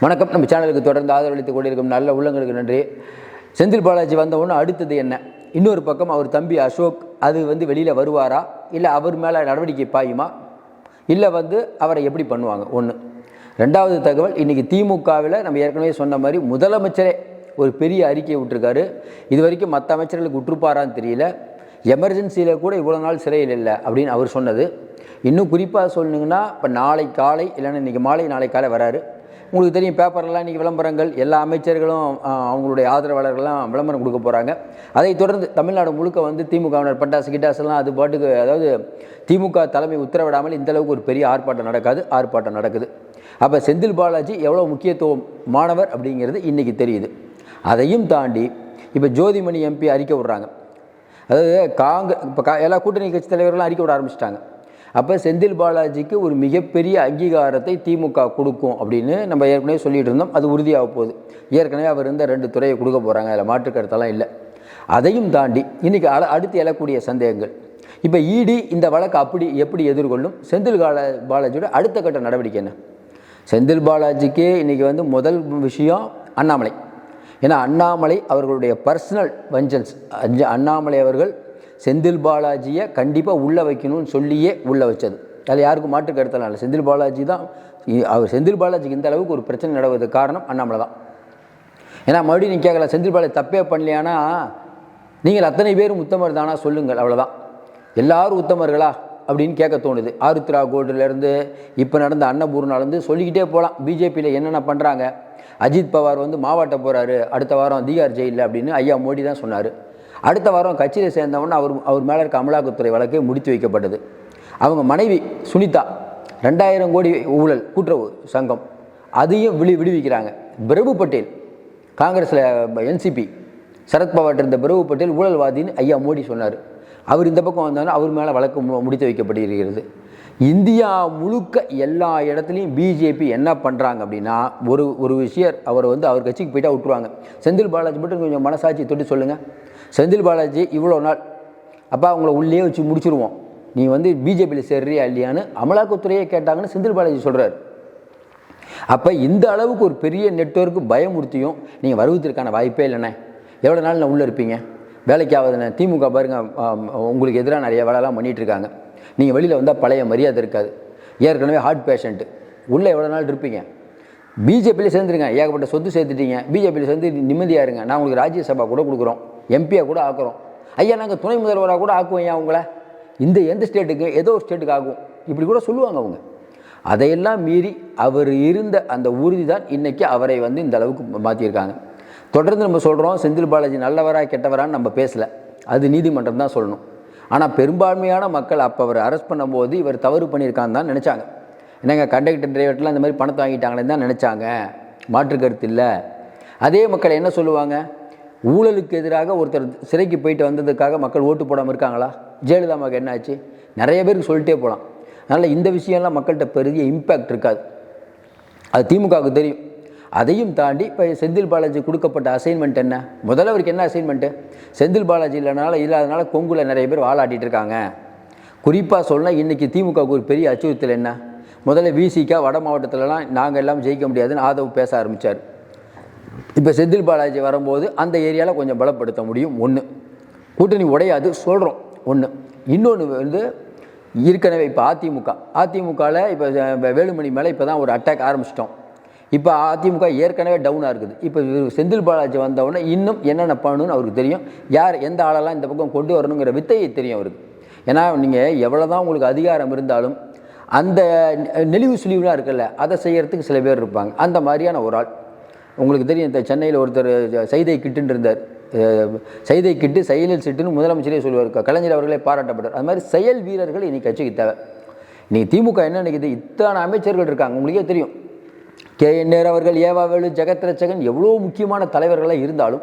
வணக்கம். நம்ம சேனலுக்கு தொடர்ந்து ஆதரவளித்துக் கொண்டிருக்கும் நல்ல உள்ளங்களுக்கு நன்றி. செந்தில் பாலாஜி வந்த அடுத்தது என்ன? இன்னொரு பக்கம் அவர் தம்பி அசோக் அது வந்து வெளியில் வருவாரா? இல்லை அவர் மேலே நடவடிக்கை பாயுமா? இல்லை வந்து அவரை எப்படி பண்ணுவாங்க? ஒன்று ரெண்டாவது தகவல் இன்றைக்கி திமுகவில் நம்ம ஏற்கனவே சொன்ன மாதிரி முதலமைச்சரே ஒரு பெரிய அறிக்கையை விட்டுருக்காரு. இது வரைக்கும் மற்ற அமைச்சர்களுக்கு விட்டுருப்பாரான்னு தெரியல. எமர்ஜென்சியில் கூட இவ்வளோ நாள் சிறையில் இல்லை அப்படின்னு அவர் சொன்னது. இன்னும் குறிப்பாக சொல்லணுங்கன்னா இப்போ நாளை காலை இல்லைன்னா இன்றைக்கி மாலை நாளை காலை வராரு. உங்களுக்கு தெரியும் பேப்பர்லாம் இன்றைக்கி விளம்பரங்கள் எல்லா அமைச்சர்களும் அவங்களுடைய ஆதரவாளர்கள்லாம் விளம்பரம் கொடுக்க போகிறாங்க அதைத் தொடர்ந்து தமிழ்நாடு முழுக்க வந்து திமுகவினர் பட்டாசு கிட்டாசுலாம் அது பாட்டுக்கு அதாவது திமுக தலைமை உத்தரவிடாமல் இந்தளவுக்கு ஒரு பெரிய ஆர்ப்பாட்டம் நடக்காது ஆர்ப்பாட்டம் நடக்குது. அப்போ செந்தில் பாலாஜி எவ்வளோ முக்கியத்துவம் மாணவர் அப்படிங்கிறது இன்றைக்கி தெரியுது. அதையும் தாண்டி இப்போ ஜோதிமணி எம்பி அறிக்கை விடுறாங்க. அதாவது காங்க இப்போ கா எல்லா கூட்டணி கட்சி தலைவர்களும் அறிக்கை விட ஆரம்பிச்சிட்டாங்க. அப்போ செந்தில் பாலாஜிக்கு ஒரு மிகப்பெரிய அங்கீகாரத்தை திமுக கொடுக்கும் அப்படின்னு நம்ம ஏற்கனவே சொல்லிட்டு இருந்தோம். அது உறுதியாக போகுது. ஏற்கனவே அவர் இருந்த ரெண்டு துறையை கொடுக்க போகிறாங்க அதில் மாற்றுக்கருத்தெல்லாம் இல்லை. அதையும் தாண்டி இன்றைக்கி அல அடுத்து எழக்கூடிய சந்தேகங்கள். இப்போ இடி இந்த வழக்கு அப்படி எப்படி எதிர்கொள்ளும்? செந்தில் பாலா பாலாஜியோட அடுத்த கட்ட நடவடிக்கை என்ன? செந்தில் பாலாஜிக்கு இன்றைக்கி வந்து முதல் விஷயம் அண்ணாமலை. ஏன்னா அண்ணாமலை அவர்களுடைய பர்சனல் அஞ்சு அண்ணாமலை அவர்கள் செந்தில் பாலாஜியை கண்டிப்பாக உள்ளே வைக்கணும்னு சொல்லியே உள்ளே வச்சது. அதில் யாருக்கும் மாற்று கருத்தலாம் இல்லை. செந்தில் பாலாஜி தான் அவர் செந்தில் பாலாஜிக்கு இந்த அளவுக்கு ஒரு பிரச்சனை நடவதற்கு காரணம் அண்ணாமலை தான். ஏன்னா மறுபடியும் நீங்கள் கேட்கலாம் செந்தில் பாலாஜி தப்பே பண்ணலையானா? நீங்கள் அத்தனை பேரும் உத்தமர் தானா? சொல்லுங்கள் அவ்வளோதான் எல்லாரும் உத்தமர்களா? அப்படின்னு கேட்க தோணுது. ஆருத்ரா கோல்டுலேருந்து இப்போ நடந்த அன்னபூர்ணாலேருந்து சொல்லிக்கிட்டே போகலாம் பிஜேபியில் என்னென்ன பண்ணுறாங்க அஜித் பவார் வந்து மாவாட்ட போகிறாரு அடுத்த வாரம் அதிகார் ஜெயிலில் அப்படின்னு ஐயா மோடி தான் சொன்னார். அடுத்த வாரம் கட்சியில் சேர்ந்தவொன்னே அவர் அவர் மேலே இருக்க அமலாக்கத்துறை வழக்கு முடித்து வைக்கப்பட்டது. அவங்க மனைவி சுனிதா ரெண்டாயிரம் கோடி ஊழல் கூட்டுறவு சங்கம் அதையும் விழி விடுவிக்கிறாங்க. பிரபு பட்டேல் காங்கிரஸில் என்சிபி சரத்பவார் இருந்த பிரபு பட்டேல் ஊழல்வாதின்னு ஐயா மோடி சொன்னார். அவர் இந்த பக்கம் வந்தாலும் அவர் மேலே வழக்கு முடித்து வைக்கப்பட்டிருக்கிறது. இந்தியா முழுக்க எல்லா இடத்துலையும் பிஜேபி என்ன பண்ணுறாங்க அப்படின்னா ஒரு ஒரு விஷயம் அவர் வந்து அவர் கட்சிக்கு போயிட்டா விட்டுருவாங்க. செந்தில் பாலாஜி மட்டும் கொஞ்சம் மனசாட்சி தொட்டு சொல்லுங்கள் செந்தில் பாலாஜி இவ்வளோ நாள் அப்பா அவங்கள உள்ளே வச்சு முடிச்சிருவோம். நீ வந்து பிஜேபியில் சேர்றியா இல்லையான்னு அமலாக்கத்துறையே கேட்டாங்கன்னு செந்தில் பாலாஜி சொல்கிறார் அப்போ இந்த அளவுக்கு ஒரு பெரிய நெட்வொர்க்கு பயமுறுத்தியும் நீங்கள் வருவதற்கான வாய்ப்பே இல்லைண்ணே. எவ்வளோ நாள் நான் உள்ளே இருப்பீங்க? வேலைக்கு ஆகுதுண்ணே. திமுக பாருங்க உங்களுக்கு எதிராக நிறைய வேலைலாம் பண்ணிகிட்ருக்காங்க இருக்காங்க. நீங்கள் வெளியில் வந்தால் பழைய மரியாதை இருக்காது. ஏற்கனவே ஹார்ட் பேஷண்ட்டு உள்ளே எவ்வளோ நாள் இருப்பீங்க? பிஜேபியில் சேர்ந்துருங்க. ஏகப்பட்ட சொத்து சேர்த்துட்டீங்க. பிஜேபியில் சேர்ந்து நிம்மதியாக இருங்க. நான் உங்களுக்கு ராஜ்யசபா கூட கொடுக்குறோம். எம்பியாக கூட ஆக்குறோம். ஐயா நாங்கள் துணை முதல்வராக கூட ஆக்குவோம் ஐயா அவங்கள இந்த எந்த ஸ்டேட்டுக்கு ஏதோ ஒரு ஸ்டேட்டுக்கு ஆகும். இப்படி கூட சொல்லுவாங்க அவங்க. அதையெல்லாம் மீறி அவர் இருந்த அந்த உறுதி தான் இன்றைக்கி அவரை வந்து இந்த அளவுக்கு மாற்றியிருக்காங்க தொடர்ந்து நம்ம சொல்கிறோம் செந்தில் பாலாஜி நல்லவரா கெட்டவரான்னு நம்ம பேசலை. அது நீதிமன்றம் தான் சொல்லணும். ஆனால் பெரும்பான்மையான மக்கள் அப்போ அவர் அரெஸ்ட் பண்ணும்போது இவர் தவறு பண்ணியிருக்கான்னு தான் நினச்சாங்க. என்னங்க கண்டக்டர் டிரைவர்லாம் இந்த மாதிரி பணத்தை வாங்கிட்டாங்களேன்னு தான் நினச்சாங்க. மாற்று கருத்து இல்லை. அதே மக்கள் என்ன சொல்லுவாங்க? ஊழலுக்கு எதிராக ஒருத்தர் சிறைக்கு போயிட்டு வந்ததுக்காக மக்கள் ஓட்டு போடாமல் இருக்காங்களா? ஜெயலலிதா என்னாச்சு நிறைய பேருக்கு சொல்லிட்டே போகலாம் அதனால் இந்த விஷயம்லாம் மக்கள்கிட்ட பெரிய இம்பேக்ட் இருக்காது. அது திமுகவுக்கு தெரியும். அதையும் தாண்டி இப்போ செந்தில் பாலாஜி கொடுக்கப்பட்ட அசைன்மெண்ட் என்ன? முதல்ல அவருக்கு என்ன அசைன்மெண்ட்டு செந்தில் பாலாஜி இல்லைனால இல்லாதனால கொங்குல நிறைய பேர் வாலாட்டிட்டு இருக்காங்க. குறிப்பாக சொன்னால் இன்றைக்கி திமுகவுக்கு ஒரு பெரிய அச்சுறுத்தல் என்ன? முதல்ல விசிக்கா வட மாவட்டத்திலலாம் நாங்கள் எல்லாம் ஜெயிக்க முடியாதுன்னு ஆதவ் பேச ஆரம்பித்தார் இப்போ செந்தில் பாலாஜி வரும்போது அந்த ஏரியாவில் கொஞ்சம் பலப்படுத்த முடியும். ஒன்று கூட்டணி உடையாது சொல்கிறோம் ஒன்று இன்னொன்று வந்து ஏற்கனவே இப்போ அதிமுக. அதிமுகவில் இப்போ வேலுமணி மேலே இப்போ தான் ஒரு அட்டாக் ஆரம்பிச்சிட்டோம். இப்போ அதிமுக ஏற்கனவே டவுனாக இருக்குது. இப்போ செந்தில் பாலாஜி வந்தவுடனே இன்னும் என்னென்ன பண்ணணும்னு அவருக்கு தெரியும். யார் எந்த ஆளெல்லாம் இந்த பக்கம் கொண்டு வரணுங்கிற வித்தையை தெரியும் அவருக்கு. ஏன்னா நீங்கள் எவ்வளோ தான் உங்களுக்கு அதிகாரம் இருந்தாலும் அந்த நெளிவு சுழிவுலாம் இருக்குல்ல அதை செய்கிறதுக்கு சில பேர் இருப்பாங்க. அந்த மாதிரியான ஒரு ஆள். உங்களுக்கு தெரியும் இந்த சென்னையில் ஒருத்தர் சைதை கிட்டுன்னு இருந்தார். சைதை கிட்டு செயலில் சிட்டுன்னு முதலமைச்சரே சொல்லுவார் கலைஞர் அவர்களே பாராட்டப்பட்டார். அது மாதிரி செயல் வீரர்கள் இன்னைக்கு கட்சிக்கு தேவை. இன்றைக்கி திமுக என்ன நினைக்குது? இத்தனை அமைச்சர்கள் இருக்காங்க உங்களுக்கே தெரியும். கே என் நேரு அவர்கள் ஏவாவேலு ஜெகத் எவ்வளோ முக்கியமான தலைவர்களாக இருந்தாலும்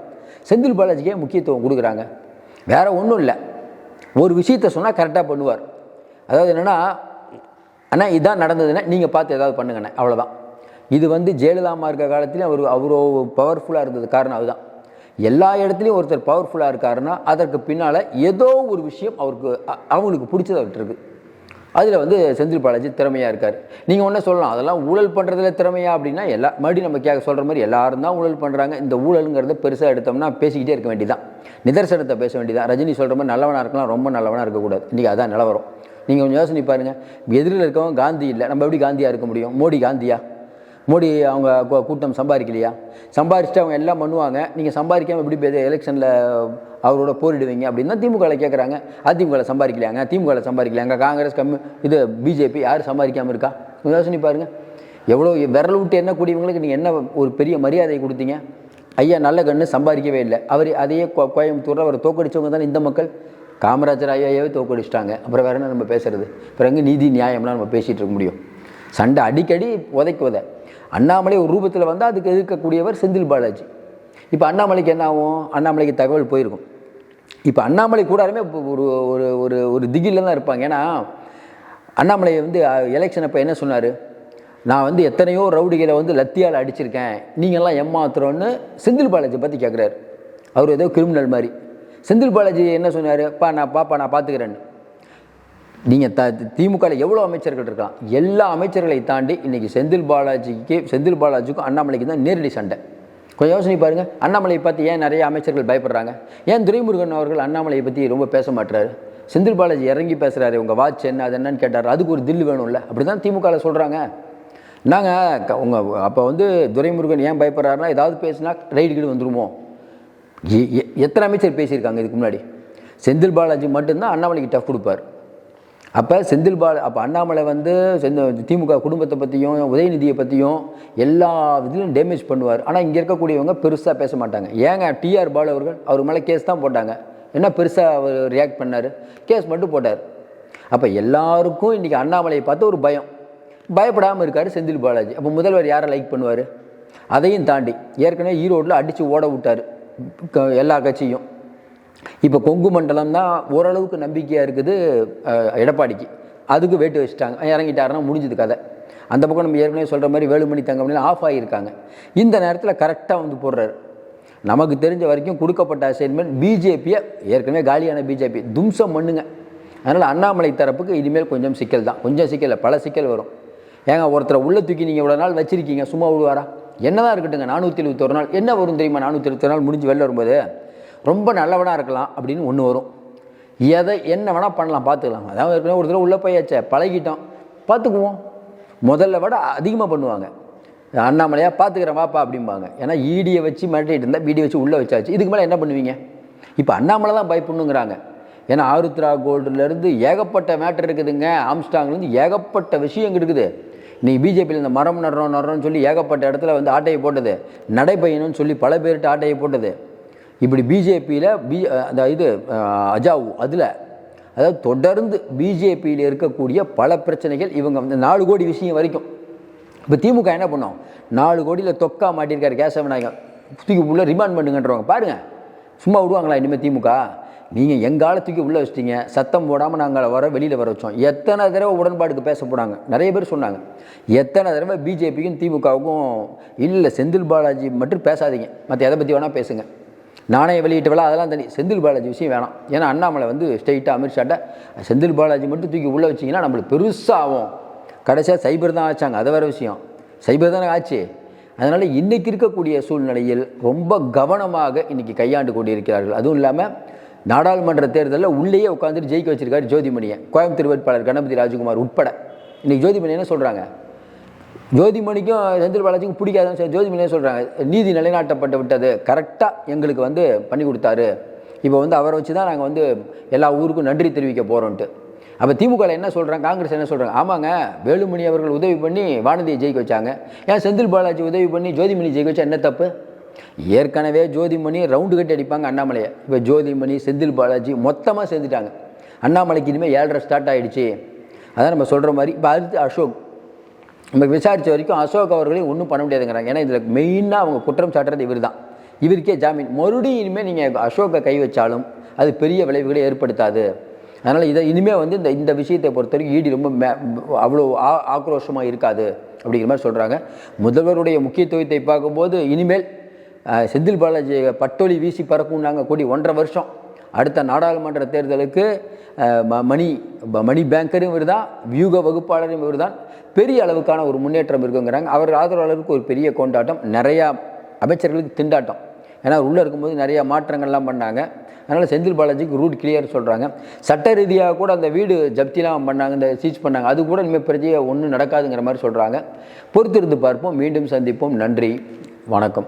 செந்தில் பாலாஜிக்கே முக்கியத்துவம் கொடுக்குறாங்க. வேறு ஒன்றும் இல்லை. ஒரு விஷயத்த சொன்னால் கரெக்டாக பண்ணுவார். அதாவது என்னென்னா அண்ணா இதான் நடந்ததுன்னா நீங்கள் பார்த்து ஏதாவது பண்ணுங்கண்ணே அவ்வளோதான் இது வந்து ஜெயலலிதா அம்மா இருக்க காலத்துலேயும் அவர் அவ்வளோ பவர்ஃபுல்லாக இருந்தது காரணம் அதுதான். எல்லா இடத்துலையும் ஒருத்தர் பவர்ஃபுல்லாக இருக்காருன்னா அதற்கு பின்னால் ஏதோ ஒரு விஷயம் அவருக்கு அ- அவங்களுக்கு பிடிச்சது அவர்கிட்ட இருக்குது அதில் வந்து செந்தில் பாலாஜி திறமையாக இருக்கார். நீங்கள் ஒன்றே சொல்லலாம் அதெல்லாம் ஊழல் பண்ணுறதுல திறமையா அப்படின்னா எல்லா மறுபடியும் நம்ம கேட்க சொல்கிற மாதிரி எல்லாரும் தான் ஊழல் பண்ணுறாங்க இந்த ஊழலுங்கிறத பெருசாக எடுத்தோம்னா பேசிக்கிட்டே இருக்க வேண்டியதான் நிதர்சனத்தை பேச வேண்டியதான் ரஜினி சொல்கிற மாதிரி நல்லவனாக இருக்கலாம் ரொம்ப நல்லவனாக இருக்கக்கூடாது. இன்றைக்கி அதான் நிலவரம். நீங்கள் கொஞ்சம் யோசனை பாருங்கள் எதிரில் இருக்கவங்க காந்தி இல்லை. நம்ம எப்படி காந்தியாக இருக்க முடியும்? மோடி காந்தியா? மோடி அவங்க கூட்டம் சம்பாதிக்கலையா? சம்பாதிச்சுட்டு அவங்க எல்லாம் பண்ணுவாங்க. நீங்கள் சம்பாதிக்காமல் எப்படி எலெக்ஷனில் அவரோட போரிடுவீங்க அப்படின்னு தான் திமுகவில் கேட்குறாங்க அதிமுகவில் சம்பாதிக்கலையாங்க? திமுகவில் சம்பாதிக்கலையாங்க? காங்கிரஸ் கம்மி இது பிஜேபி யார் சம்பாதிக்காமல் இருக்கா? யோசனை பாருங்கள் எவ்வளோ விரல் விட்டு என்ன கூடியவங்களுக்கு நீங்கள் என்ன ஒரு பெரிய மரியாதை கொடுத்தீங்க? ஐயா நல்ல கண்ணு சம்பாதிக்கவே இல்லை. அவர் அதையே கோ- கோயம்புத்தூரில் அவர் தோக்கடிச்சவங்க தானே இந்த மக்கள்? காமராஜர் ஐயாவே தோக்கடிச்சிட்டாங்க. அப்புறம் வேறு என்ன நம்ம பேசுறது? பிறகு நீதி நியாயம்லாம் நம்ம பேசிகிட்டு இருக்க முடியும். சண்டை அடிக்கடி உதைக்கு உதை அண்ணாமலை ஒரு ரூபத்தில் வந்தால் அதுக்கு எதிர்க்கக்கூடியவர் செந்தில் பாலாஜி. இப்போ அண்ணாமலைக்கு என்ன ஆகும்? அண்ணாமலைக்கு தகவல் போயிருக்கும். இப்போ அண்ணாமலை கூடாருமே இப்போ ஒரு ஒரு ஒரு ஒரு திகிலில் தான் இருப்பாங்க. ஏன்னா அண்ணாமலை வந்து எலெக்ஷன் அப்போ என்ன சொன்னார்? நான் வந்து எத்தனையோ ரவுடிகளை வந்து லத்தியால் அடிச்சிருக்கேன். நீங்கள்லாம் ஏமாத்துறோன்னு செந்தில் பாலாஜி பற்றி கேட்குறாரு அவர் ஏதோ கிரிமினல் மாதிரி. செந்தில் பாலாஜி என்ன சொன்னார்? பா நான் பாப்பா நான் பார்த்துக்கிறேன்னு நீங்கள் த திமுகவில் எவ்வளோ அமைச்சர்கள் இருக்கலாம்? எல்லா அமைச்சர்களை தாண்டி இன்றைக்கி செந்தில் பாலாஜிக்கு செந்தில் பாலாஜிக்கும் அண்ணாமலைக்கு தான் நேரடி சண்டை. கொஞ்சம் யோசனை பாருங்கள் அண்ணாமலையை பற்றி ஏன் நிறைய அமைச்சர்கள் பயப்படுறாங்க? ஏன் துரைமுருகன் அவர்கள் அண்ணாமலையை பற்றி ரொம்ப பேச மாட்டுறாரு செந்தில் பாலாஜி இறங்கி பேசுகிறாரு உங்கள் வாட்ச் என்ன அது என்னன்னு கேட்டார். அதுக்கு ஒரு தில்லு வேணும்ல. அப்படி தான் திமுகவில் சொல்கிறாங்க நாங்கள் உங்கள் அப்போ வந்து துரைமுருகன் ஏன் பயப்படுறாருன்னா ஏதாவது பேசினா ரைடு கீடு வந்துருமோ? எ- எத்தனை அமைச்சர் பேசியிருக்காங்க இதுக்கு முன்னாடி? செந்தில் பாலாஜி மட்டும்தான் அண்ணாமலைக்கு டஃப் கொடுப்பார். அப்போ செந்தில் பால அப்போ அண்ணாமலை வந்து செந்த திமுக குடும்பத்தை பற்றியும் உதயநிதியை பற்றியும் எல்லா இதுலையும் டேமேஜ் பண்ணுவார். ஆனால் இங்கே இருக்கக்கூடியவங்க பெருசாக பேச மாட்டாங்க. ஏங்க டிஆர் பால் அவர்கள் அவர் மேலே கேஸ் தான் போட்டாங்க. என்ன பெருசாக அவர் ரியாக்ட் பண்ணார்? கேஸ் மட்டும் போட்டார். அப்போ எல்லாருக்கும் இன்றைக்கி அண்ணாமலையை பார்த்து ஒரு பயம். பயப்படாமல் இருக்கார் செந்தில் பாலாஜி. அப்போ முதல்வர் யாரை லைக் பண்ணுவார்? அதையும் தாண்டி ஏற்கனவே ஈரோட்டில் அடித்து ஓட விட்டார். க- எல்லா கட்சியும். இப்போ கொங்கு மண்டலம் தான் ஓரளவுக்கு நம்பிக்கையாக இருக்குது எடப்பாடிக்கு. அதுக்கு வேட்டு வச்சுட்டாங்க. இறங்கிட்டாருன்னா முடிஞ்சது கதை. அந்த பக்கம் நம்ம ஏற்கனவே சொல்கிற மாதிரி வேலுமணி தங்கமணிலாம் ஆஃப் ஆகியிருக்காங்க. இந்த நேரத்தில் கரெக்டாக வந்து போடுறாரு. நமக்கு தெரிஞ்ச வரைக்கும் கொடுக்கப்பட்ட அசைன்மெண்ட் பிஜேபியை ஏற்கனவே காலியான பிஜேபி தும்சம் பண்ணுங்க அதனால் அண்ணாமலை தரப்புக்கு இனிமேல் கொஞ்சம் சிக்கல் தான். கொஞ்சம் சிக்கல் பல சிக்கல் வரும். ஏங்க ஒருத்தரை உள்ளே தூக்கி நீங்கள் இவ்வளோ நாள் வச்சிருக்கீங்க சும்மா விடுவாரா? என்னதான் இருக்கட்டுங்க நானூற்றி எழுபத்தொரு நாள். என்ன வரும் தெரியுமா நானூற்றி எழுபத்தொரு நாள் முடிஞ்சு வெளில வரும்போது? ரொம்ப நல்லவனாக இருக்கலாம் அப்படின்னு ஒன்று வரும். எதை என்ன வேணால் பண்ணலாம் பார்த்துக்கலாம். அதாவது ஏற்கனவே ஒரு தடவை உள்ளே போயாச்சே பழகிட்டோம். பார்த்துக்குவோம். முதல்ல விட அதிகமாக பண்ணுவாங்க. அண்ணாமலையாக பார்த்துக்கிறேன் வாப்பா அப்படிம்பாங்க. ஏன்னா ஈடியை வச்சு மிரட்டிட்டு இருந்தால் பீடியை வச்சு உள்ளே வச்சாச்சு. இதுக்கு மேலே என்ன பண்ணுவீங்க? இப்போ அண்ணாமலை தான் பயப்படணுங்கிறாங்க ஏன்னா ஆருத்ரா கோல்டுலேருந்து ஏகப்பட்ட மேட்டர் இருக்குதுங்க. ஆம்ஸ்டாங்லேருந்து ஏகப்பட்ட விஷயம் இருக்குது. இன்றைக்கி பிஜேபியில் இந்த மரம் நடுறோம் நடுறோம்னு சொல்லி ஏகப்பட்ட இடத்துல வந்து ஆட்டையை போட்டது. நடைபயணம்னு சொல்லி பல பேர்கிட்ட ஆட்டையை போட்டது. இப்படி பிஜேபியில் பி அந்த இது அஜாவு அதில் அதாவது தொடர்ந்து பிஜேபியில் இருக்கக்கூடிய பல பிரச்சனைகள் இவங்க வந்து நாலு கோடி விஷயம் வரைக்கும். இப்போ திமுக என்ன பண்ணோம்? நாலு கோடியில் தொக்கா மாட்டியிருக்காரு கேசவநாயகம் தூக்கி உள்ளே ரிமாண்ட் பண்ணுங்கன்றவங்க. பாருங்கள் சும்மா விடுவாங்களா இனிமேல் திமுக? நீங்கள் எங்கால தூக்கி உள்ளே வச்சிட்டீங்க? சத்தம் போடாமல் நாங்கள் வர வெளியில் வர வச்சோம். எத்தனை தடவை உடன்பாடுக்கு பேச போனாங்க நிறைய பேர் சொன்னாங்க. எத்தனை தடவை பிஜேபிக்கும் திமுகவுக்கும் இல்லை செந்தில் பாலாஜி மட்டும் பேசாதீங்க. மற்ற எதை பற்றி வேணால் பேசுங்கள் நாணய வெளியிட்ட விழா அதெல்லாம் தனி செந்தில் பாலாஜி விஷயம் வேணாம். ஏன்னா அண்ணாமலை வந்து ஸ்ட்ரெயிட்டாக அமித்ஷாட்ட செந்தில் பாலாஜி மட்டும் தூக்கி உள்ளே வச்சிங்கன்னா நம்மளுக்கு பெருசாக ஆகும். கடைசியாக சைபர் தான் ஆச்சாங்க அது வேறு விஷயம். சைபர் தானே ஆச்சு. அதனால் இன்றைக்கி இருக்கக்கூடிய சூழ்நிலையில் ரொம்ப கவனமாக இன்றைக்கி கையாண்டு கொண்டிருக்கிறார்கள். அதுவும் இல்லாமல் நாடாளுமன்ற தேர்தலில் உள்ளேயே உட்காந்துட்டு ஜெயிக்க வச்சிருக்காரு ஜோதிமணியை. கோயம்புத்தூர் வேட்பாளர் கணபதி ராஜகுமார் உட்பட. இன்றைக்கி ஜோதிமணி என்ன சொல்கிறாங்க ஜோதிமணிக்கும் செந்தில் பாலாஜிக்கும் பிடிக்காதுன்னு சொல்லி ஜோதிமணியே சொல்கிறாங்க நீதி நிலைநாட்டப்பட்டு விட்டது. கரெக்டாக எங்களுக்கு வந்து பண்ணி கொடுத்தாரு. இப்போ வந்து அவரை வச்சு தான் நாங்கள் வந்து எல்லா ஊருக்கும் நன்றி தெரிவிக்க போகிறோன்ட்டு அப்போ திமுகவில் என்ன சொல்கிறாங்க காங்கிரஸ் என்ன சொல்கிறாங்க ஆமாங்க வேலுமணி அவர்கள் உதவி பண்ணி வானதியை ஜெயிக்க வச்சாங்க. ஏன் செந்தில் பாலாஜி உதவி பண்ணி ஜோதிமணி ஜெயிக்க வச்சா என்ன தப்பு? ஏற்கனவே ஜோதிமணி ரவுண்டு கட்டி அடிப்பாங்க அண்ணாமலையை. இப்போ ஜோதிமணி செந்தில் பாலாஜி மொத்தமாக சேர்ந்துட்டாங்க. அண்ணாமலைக்கு இனிமேல் ஏழரை ஸ்டார்ட் ஆகிடுச்சு அதான் நம்ம சொல்கிற மாதிரி. இப்போ அடுத்து அசோக். நம்ம விசாரித்த வரைக்கும் அசோக் அவர்களையும் ஒன்றும் பண்ண முடியாதுங்கிறாங்க. ஏன்னா இதில் மெயினாக அவங்க குற்றம் சாட்டுறது இவர் தான் இவருக்கே ஜாமீன். மறுபடியும் இனிமேல் நீங்கள் அசோக்கை கை வச்சாலும் அது பெரிய விளைவுகளை ஏற்படுத்தாது. அதனால் இதை இனிமேல் வந்து இந்த இந்த விஷயத்தை பொறுத்த வரைக்கும் ஈடி ரொம்ப மே அவ்வளோ ஆ ஆக்ரோஷமாக இருக்காது அப்படிங்கிற மாதிரி சொல்கிறாங்க முதல்வருடைய முக்கியத்துவத்தை பார்க்கும்போது இனிமேல் செந்தில் பாலாஜி பட்டொலி வீசி பறக்கும்னாங்க கூடி ஒன்றரை வருஷம். அடுத்த நாடாளுமன்ற தேர்தலுக்கு ம- மணி மணி பேங்கரும் இவர் தான் வியூக வகுப்பாளரும் இவர் தான் பெரிய அளவுக்கான ஒரு முன்னேற்றம் இருக்குங்கிறாங்க. அவர் ஆதரவாளருக்கு ஒரு பெரிய கொண்டாட்டம் நிறையா அமைச்சர்களுக்கு திண்டாட்டம். ஏன்னா உள்ளே இருக்கும்போது நிறையா மாற்றங்கள்லாம் பண்ணாங்க. அதனால் செந்தில் பாலாஜிக்கு ரூட் கிளியர் சொல்கிறாங்க சட்ட ரீதியாக கூட அந்த வீடு ஜப்திலாம் பண்ணாங்க இந்த சீச் பண்ணாங்க. அது கூட இனிமேல் பிரச்சனையாக ஒன்றும் நடக்காதுங்கிற மாதிரி சொல்கிறாங்க பொறுத்திருந்து பார்ப்போம். மீண்டும் சந்திப்போம். நன்றி. வணக்கம்.